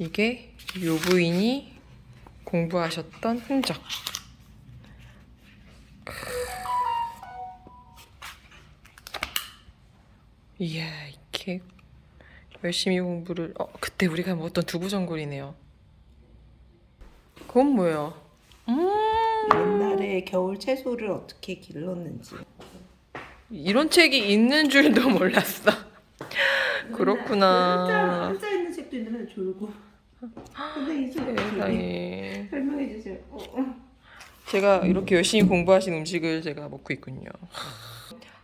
이게 요 부인이 공부하셨던 흔적. 이야, 이렇게 열심히 공부를. 어, 그때 우리가 먹었던 두부 전골이네요. 그건 뭐예요? 음, 옛날에 겨울 채소를 어떻게 길렀는지. 이런 책이 있는 줄도 몰랐어. 그렇구나. 한자 있는 책도 있는데 졸고. 근데 이책 세상에. 설명해 주세요. 어, 어. 제가 이렇게 열심히 공부하신 음식을 제가 먹고 있군요.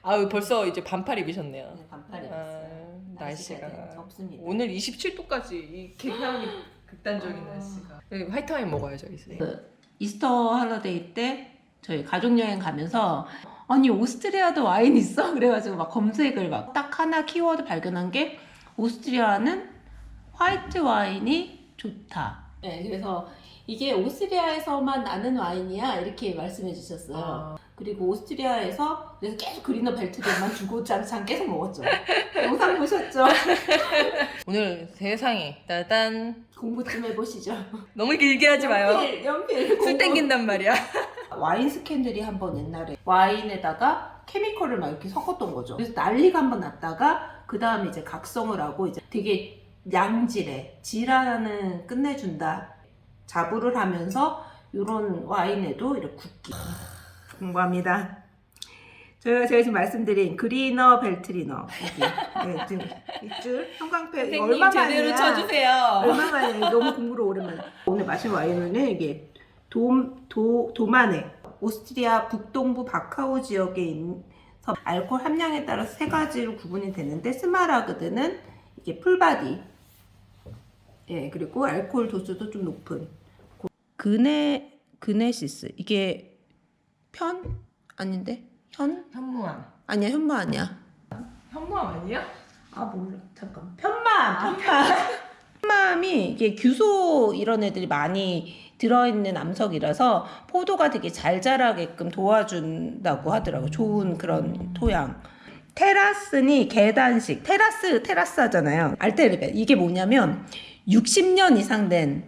아유 벌써 이제 반팔 입으셨네요. 네, 반팔이 아, 있어요. 날씨가 네, 덥습니다. 오늘 27도까지 이 개향이 극단적인 아. 날씨가. 네, 화이트 와인 먹어야죠 이제. 그 이스터 할러데이 때 저희 가족 여행 가면서 아니 오스트리아도 와인 있어? 그래가지고 막 검색을 막 딱 하나 키워드 발견한 게 오스트리아는 화이트 와인이 좋다. 네, 그래서 이게 오스트리아에서만 나는 와인이야 이렇게 말씀해 주셨어요. 아. 그리고 오스트리아에서 그래서 계속 그리너 벨트들만 주고 짠짠 계속 먹었죠. 영상 보셨죠? 오늘 세상에 따단 공부 좀 해보시죠. 너무 길게 하지 마요. 연필, 연필. 술 공부. 땡긴단 말이야. 와인 스캔들이 한 번 옛날에 와인에다가 케미컬을 막 이렇게 섞었던 거죠. 그래서 난리가 한 번 났다가 그 다음에 이제 각성을 하고 이제 되게 양질의 질환은 끝내준다. 자부를 하면서 이런 와인에도 이렇게 굽기 공부합니다. 저희가 제가 지금 말씀드린 그리너 벨트리너 여기 네, 지금 이줄 형광펜 얼마만이야? 쳐주세요. 얼마만이야? 너무 공부를 오랜만에. 오늘 마신 와인은 이게 돔, 도, 도마네. 오스트리아 북동부 바카우 지역에 있는 알코올 함량에 따라서 세 가지로 구분이 되는데 스마라그드는 이게 풀바디. 예, 그리고 알코올 도수도 좀 높은. 그네 그네시스. 이게 편? 아닌데? 현? 현무암. 아니야 현마 아니야. 현무암 아니야? 아 몰라. 잠깐 편마음 편마음 편마음이 이게 규소 이런 애들이 많이 들어있는 암석이라서 포도가 되게 잘 자라게끔 도와준다고 하더라고. 좋은 그런 토양 테라스니 계단식. 테라스 테라스 하잖아요. 알테르벳 이게 뭐냐면 60년 이상 된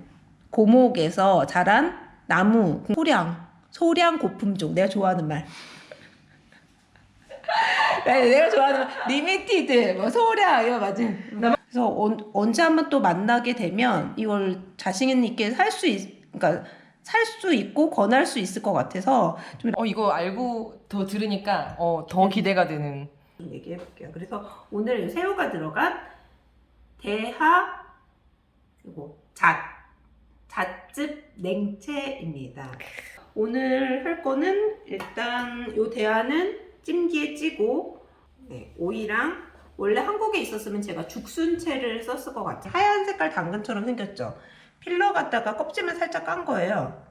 고목에서 자란 나무 소량 소량 고품종. 내가 좋아하는 말. 네, 내가 좋아하는 말, 리미티드, 뭐 소량 이거 맞지? 그래서 언, 언제 한번 또 만나게 되면 이걸 자신 있게 살 수 있, 그러니까 살 수 있고 권할 수 있을 것 같아서 좀 어 이거 알고 더 들으니까 어 더 기대가 되는. 얘기해 볼게요. 그래서 오늘 새우가 들어간 대하 그리고 잣 잣즙 냉채입니다. 오늘 할 거는 일단 요 대하는 찜기에 찌고 네, 오이랑 원래 한국에 있었으면 제가 죽순채를 썼을 것 같아요. 하얀 색깔 당근처럼 생겼죠. 필러 갖다가 껍질만 살짝 깐 거예요.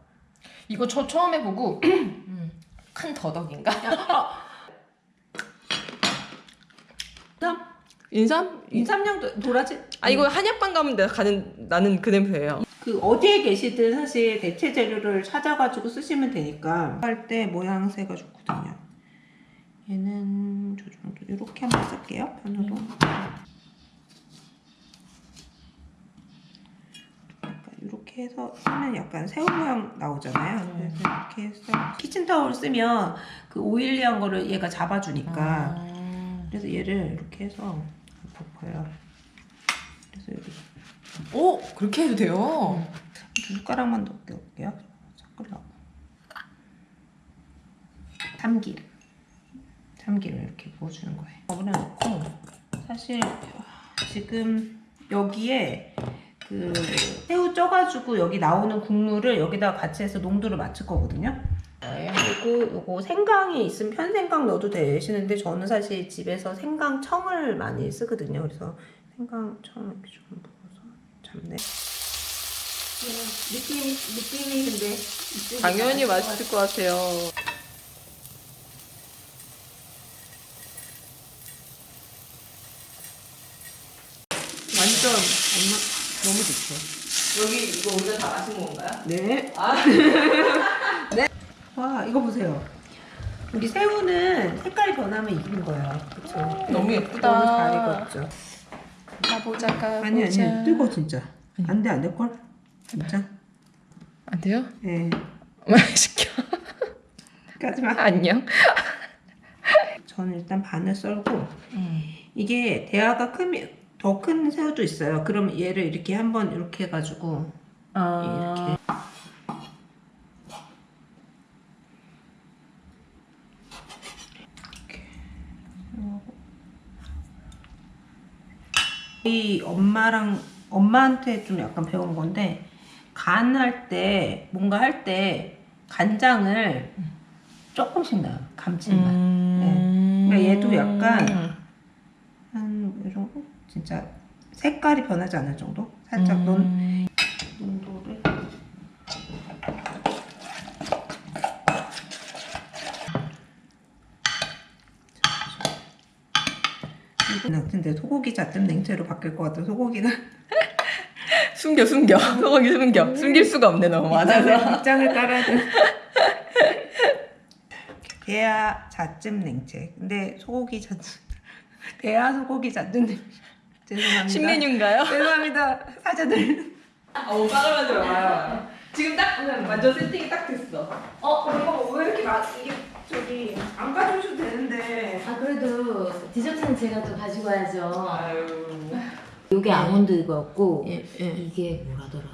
이거 저 처음 해보고 음, 큰 더덕인가? 인삼? 인삼량도 도라지 아 이거 한약방 가면 내가 가는 나는 그 냄새예요. 그 어디에 계시든 사실 대체 재료를 찾아가지고 쓰시면 되니까 할 때 모양새가 좋거든요. 얘는 저 정도 이렇게 한번 쓸게요. 편으로. 약간 이렇게 해서 쓰면 약간 새우 모양 나오잖아요. 그래서 이렇게 해서 키친타올 쓰면 그 오일리한 거를 얘가 잡아주니까 음. 그래서 얘를 이렇게 해서 덮어요. 그래서 여기 오 그렇게 해도 돼요. 두 숟가락만 더 넣을게요. 섞으려고. 참기름. 참기름 이렇게 부어주는 거예요. 물에 넣고 사실 지금 여기에 그 새우 쪄가지고 여기 나오는 국물을 여기다 같이 해서 농도를 맞출 거거든요. 그리고 요거 생강이 있으면 편생강 넣어도 되시는데 저는 사실 집에서 생강청을 많이 쓰거든요. 그래서 생강청 이렇게 좀 부어서 잡내. 느낌 느낌이 근데 이쪽이 당연히 맛있을 것 같아요. 완전 엄마 너무 좋죠. 여기 이거 오늘 다 마신 건가요? 네. 아 네. 와 이거 보세요. 우리 새우는 색깔이 변하면 익는 거예요. 그렇죠. 너무 예쁘다. 너무 잘 익었죠. 가보자 가보자. 아니 아니 뜨거 진짜. 안 돼 안 될 걸. 진짜. 안 돼요? 예. 말 시켜. 까지마. 안녕. 저는 일단 반을 썰고 이게 대하가 크면 더큰 새우도 있어요. 그럼 얘를 이렇게 한번 이렇게 해가지고 아. 이렇게. 이 엄마랑 엄마한테 좀 약간 배운 건데 간 할 때 뭔가 할 때 간장을 조금씩 넣어요 감칠맛. 음. 그러니까 얘도 약간 한 이 정도 진짜 색깔이 변하지 않을 정도 살짝 논 음. 농도를 이거 근데 소고기 잣뜸 냉채로 바뀔 것 같아 소고기가 숨겨 숨겨. 소고기 숨겨. 숨길 수가 없네 너무. 많아서. 입장을 깔아야 돼. 대하 잣찜 냉채. 근데 소고기 잣찜 대하 소고기 잣찜 냉채. 죄송합니다. 신메뉴인가요? 죄송합니다 사자들. 어우 빠글만 들어가요. 지금 딱 완전 세팅이 딱 됐어. 어 이거 왜 이렇게 맛 이게 저기 안 가져오셔도 되는데 아 그래도 디저트는 제가 또 가지고 와야죠. 아유 이게 아몬드 이거였고 예, 예. 이게 뭐라더라?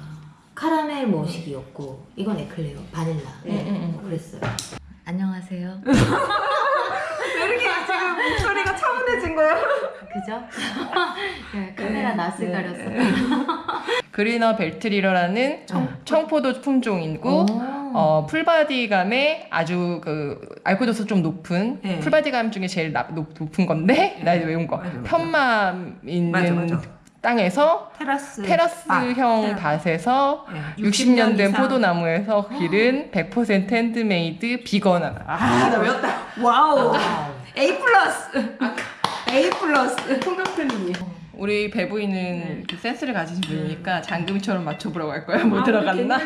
카라멜 머시기였고 이건 에클레어 바닐라. 응, 응, 응. 뭐 그랬어요. 안녕하세요. 왜 이렇게 지금 목소리가 차분해진 거야? 그죠? 네, 카메라 낯을 가렸어. 그리너 벨트리러라는 청, 청포도 품종이고 오. 어, 풀바디감에 아주 그 알코올 도수 좀 높은 네. 풀바디감 중에 제일 나, 높, 높은 건데 나 이제 외운 거 맞아, 맞아. 편맘 있는 맞아, 맞아. 땅에서 테라스 테라스형 밭. 밭에서 네. 60년 된 이상. 포도나무에서 기른 100% 핸드메이드 비건하다. 아, 나 외웠다. 와우 A 플러스 A 플러스 통각팬이 우리 배부인은 그 센스를 가지신 분이니까 장금이처럼 맞춰보라고 할 거야. 뭐 들어갔나?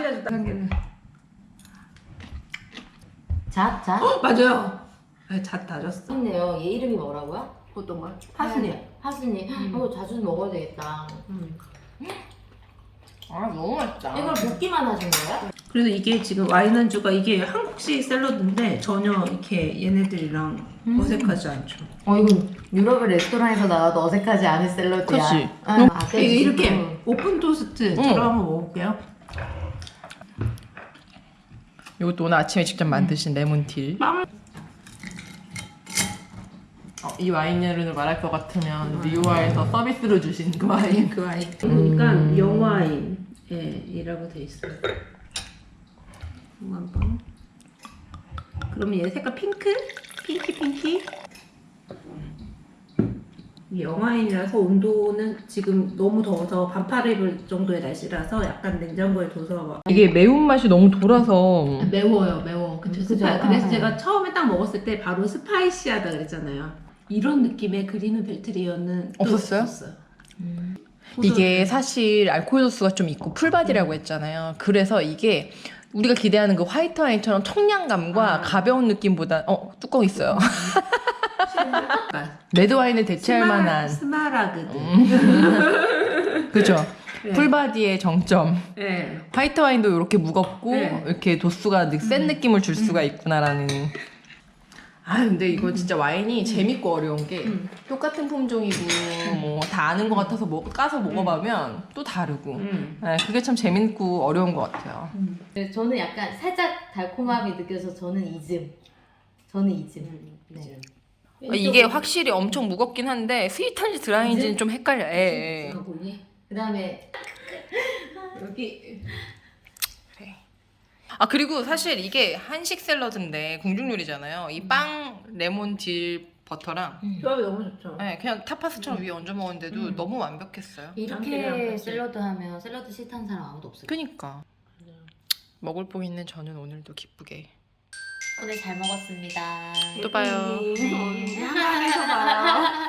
잣, 잣. 맞아요 네, 잣 다졌어 있네요. 얘 이름이 뭐라고요? 어떤 걸? 파슬리. 파슬리. 이거 자주 먹어야 되겠다. 아 너무 맛있다. 이걸 볶기만 하신 거예요? 그래서 이게 지금 와인 안주가 이게 한국식 샐러드인데 전혀 이렇게 얘네들이랑 어색하지 않죠 어 이건 유럽의 레스토랑에서 나와도 어색하지 않은 샐러드야. 그치. 아, 이거 아까 이렇게 오픈 토스트처럼 응. 한번 먹어볼게요 이것도 오늘 아침에 직접 만드신 레몬틸. 빵. 어, 이 와인 이름을 말할 것 같으면 리오아에서 서비스로 주신 그 와인. 그 와인 보니까 음. 영와인이라고 돼 있어요. 한번. 그러면 얘 색깔 핑크? 핑키 핑키? 이 영화인이라서 온도는 지금 너무 더워서 반팔 입을 정도의 날씨라서 약간 냉장고에 둬서 막 이게 매운맛이 너무 돌아서 매워요 매워 그쵸 그죠? 스파 그래서 아, 제가 처음에 딱 먹었을 때 바로 스파이시하다 그랬잖아요 이런 느낌의 그리는 벨트리어는 또 없었어요? 없었어요. 이게 사실 알코올 도수가 좀 있고 풀바디라고 했잖아요. 그래서 이게 우리가 기대하는 그 화이트 와인처럼 청량감과 아. 가벼운 느낌보다 어 뚜껑 있어요. 레드 와인을 대체할 스마- 만한 스마라그드 그죠? 네. 풀바디의 정점. 네. 화이트 와인도 이렇게 무겁고 네. 이렇게 도수가 느- 센 느낌을 줄 수가 있구나라는. 아 근데 이거 진짜 와인이 재밌고 어려운 게 음. 똑같은 품종이고 뭐 다 아는 것 같아서 먹, 까서 먹어보면 또 다르고. 음. 네, 그게 참 재밌고 어려운 것 같아요. 네, 저는 약간 살짝 달콤함이 느껴서 저는 이즘. 저는 이즘. 네. 이게 확실히 엄청 무겁긴 한데 스윗한지 드라이인지는 좀 헷갈려. 예, 예. 그 다음에 여기 아 그리고 사실 이게 한식 샐러드인데 궁중 요리잖아요. 이 빵 레몬 딜 버터랑 조합이 너무 좋죠. 네, 그냥 타파스처럼 위에 얹어 먹었는데도 음. 너무 완벽했어요. 이렇게. 샐러드 하면 샐러드 싫다는 사람 아무도 없을 거예요. 그니까 먹을 복 있는 저는 오늘도 기쁘게 오늘 잘 먹었습니다. 또 봐요. 네. 한강에서 봐요.